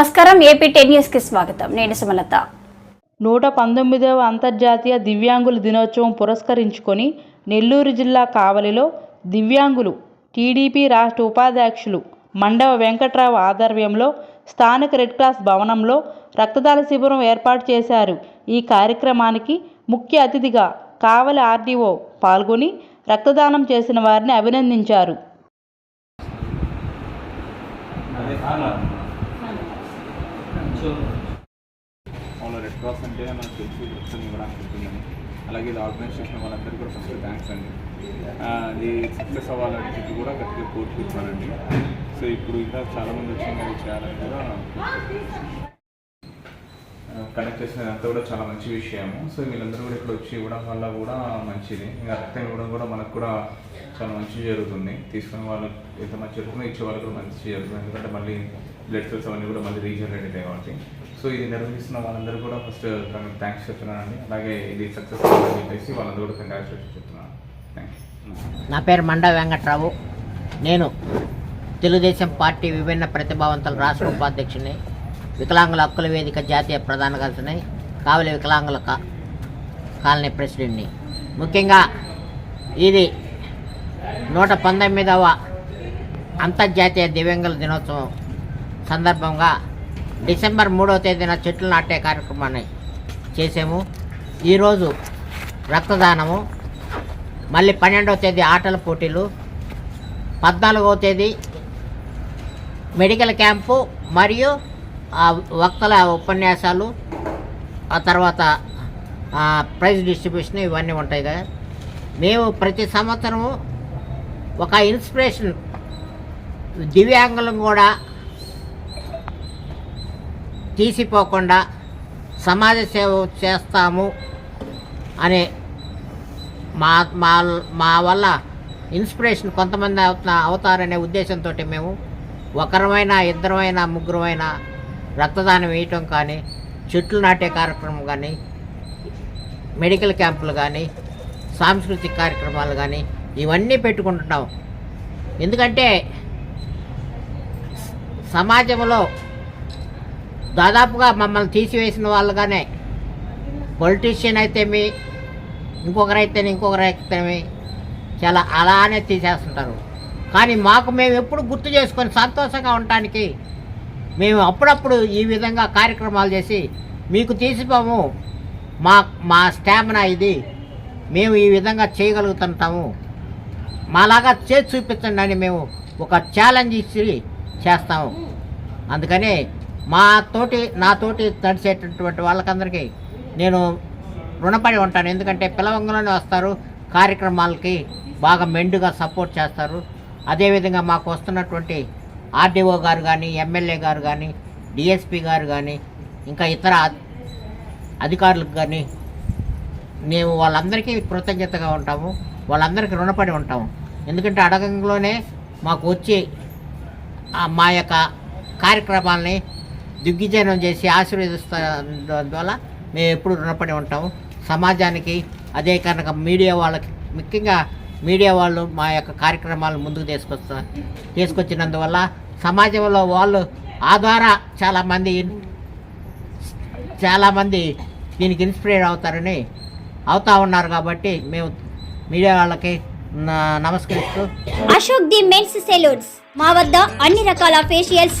నమస్కారం AP ten న్యూస్కి స్వాగతం. నేను సుమలత. నూట పంతొమ్మిదవ అంతర్జాతీయ దివ్యాంగుల దినోత్సవం పురస్కరించుకొని నెల్లూరు జిల్లా కావలిలో దివ్యాంగులు టీడీపీ రాష్ట్ర ఉపాధ్యక్షులు మండవ వెంకట్రావు ఆధ్వర్యంలో స్థానిక రెడ్ క్రాస్ భవనంలో రక్తదాన శిబిరం ఏర్పాటు చేశారు. ఈ కార్యక్రమానికి ముఖ్య అతిథిగా కావలి ఆర్డీఓ పాల్గొని రక్తదానం చేసిన వారిని అభినందించారు. అదే వాళ్ళ రెడ్ క్రాస్ అంటే మనకు తెలిసి రక్తం ఇవ్వడానికి ఉంటుందని. అలాగే ఇది ఆర్గనైజేషన్ చేసిన వాళ్ళందరికీ కూడా ఫస్ట్ థ్యాంక్స్ అండి. అది సక్సెస్ అవ్వాలని చెప్పి కూడా గట్టిగా కోరుకుంటున్నానండి సో ఇప్పుడు ఇంకా చాలామంది వచ్చి చేయాలని కూడా కనెక్ట్ చేసినంత కూడా చాలా మంచి విషయము. సో వీళ్ళందరూ కూడా ఇక్కడ వచ్చి ఇవ్వడం వల్ల కూడా మంచిది. ఇంకా రక్తం ఇవ్వడం కూడా మనకు కూడా చాలా మంచి జరుగుతుంది. తీసుకున్న వాళ్ళకి ఎంత మంచి జరుగుతుందో ఇచ్చే వాళ్ళకి కూడా మంచి జరుగుతుంది. ఎందుకంటే మళ్ళీ బ్లడ్ సెల్స్ అవన్నీ కూడా మళ్ళీ రీజనరేట్ అవుతాయి కాబట్టి. సో ఇది నిర్వహిస్తున్న వాళ్ళందరూ కూడా ఫస్ట్ థ్యాంక్స్ చెప్తున్నానండి. అలాగే ఇది సక్సెస్ అని చెప్పేసి వాళ్ళందరూ కూడా కంగ్రాచులేషన్ చెప్తున్నాను. థ్యాంక్ నా పేరు మండ వెంకట్రావు. నేను తెలుగుదేశం పార్టీ విభిన్న ప్రతిభావంతుల రాష్ట్ర ఉపాధ్యక్షుని వికలాంగుల హక్కుల వేదిక జాతీయ ప్రధాన కలిసిని కావలి వికలాంగుల కాలనీ ప్రెసిడెంట్ని. ముఖ్యంగా ఇది నూట పంతొమ్మిదవ అంతర్జాతీయ దివ్యాంగుల దినోత్సవం. సందర్భంగా డిసెంబర్ మూడవ తేదీన చెట్లు నాటే కార్యక్రమాన్ని చేసాము ఈరోజు రక్తదానము మళ్ళీ పన్నెండవ తేదీ ఆటల పోటీలు పద్నాలుగవ తేదీ మెడికల్ క్యాంపు మరియు వక్తల ఉపన్యాసాలు ఆ తర్వాత ప్రైజ్ డిస్ట్రిబ్యూషన్ ఇవన్నీ ఉంటాయి కదా. మేము ప్రతి సంవత్సరము ఒక ఇన్స్పిరేషన్ దివ్యాంగులం కూడా తీసిపోకుండా సమాజ సేవ చేస్తాము అనే మా మా మా వల్ల ఇన్స్పిరేషన్ కొంతమంది అవుతా అవుతారనే ఉద్దేశంతో మేము ఒకరమైనా ఇద్దరమైనా ముగ్గురమైనా రక్తదానం వేయటం కానీ చెట్లు నాటే కార్యక్రమం కానీ మెడికల్ క్యాంపులు కానీ సాంస్కృతిక కార్యక్రమాలు కానీ ఇవన్నీ పెట్టుకుంటున్నాం. ఎందుకంటే సమాజంలో దాదాపుగా మమ్మల్ని తీసివేసిన వాళ్ళుగానే పొలిటీషియన్ అయితేమి ఇంకొకరైతే ఇంకొకరైతేమి చాలా అలానే తీసేస్తుంటారు. కానీ మాకు మేము ఎప్పుడు గుర్తు చేసుకొని సంతోషంగా ఉండటానికి మేము అప్పుడప్పుడు ఈ విధంగా కార్యక్రమాలు చేసి మీకు తీసిపోము మా మా స్టామినా ఇది మేము ఈ విధంగా చేయగలుగుతుంటాము. మాలాగా చేసి చూపించండి అని మేము ఒక ఛాలెంజ్ ఇచ్చి చేస్తాము. అందుకని మా తోటి నాతోటి నడిచేటటువంటి వాళ్ళకందరికీ నేను రుణపడి ఉంటాను. ఎందుకంటే పిలవంగంలోనే వస్తారు కార్యక్రమాలకి బాగా మెండుగా సపోర్ట్ చేస్తారు. అదేవిధంగా మాకు వస్తున్నటువంటి ఆర్డీఓ గారు కానీ ఎమ్మెల్యే గారు కానీ డిఎస్పి గారు కానీ ఇంకా ఇతర అధికారులకు కానీ మేము వాళ్ళందరికీ కృతజ్ఞతగా ఉంటాము. వాళ్ళందరికీ రుణపడి ఉంటాము. ఎందుకంటే అడగంలోనే మాకు వచ్చి మా యొక్క కార్యక్రమాల్ని దిగ్విజయం చేసి ఆశీర్వదిస్తున్నందువల్ల మేము ఎప్పుడు రుణపడి ఉంటాము. సమాజానికి అదే కనుక మీడియా వాళ్ళకి ముఖ్యంగా మీడియా వాళ్ళు మా యొక్క కార్యక్రమాలు ముందుకు తీసుకొస్తా తీసుకొచ్చినందువల్ల సమాజంలో వాళ్ళు ఆ ద్వారా చాలామంది చాలామంది దీనికి ఇన్స్పైర్ అవుతారని అవుతా ఉన్నారు కాబట్టి మేము మీడియా వాళ్ళకి నమస్కరిస్తూ అశోక్ ది మెన్స్ సెలూన్స్ మా వద్ద అన్ని రకాల ఫేషియల్స్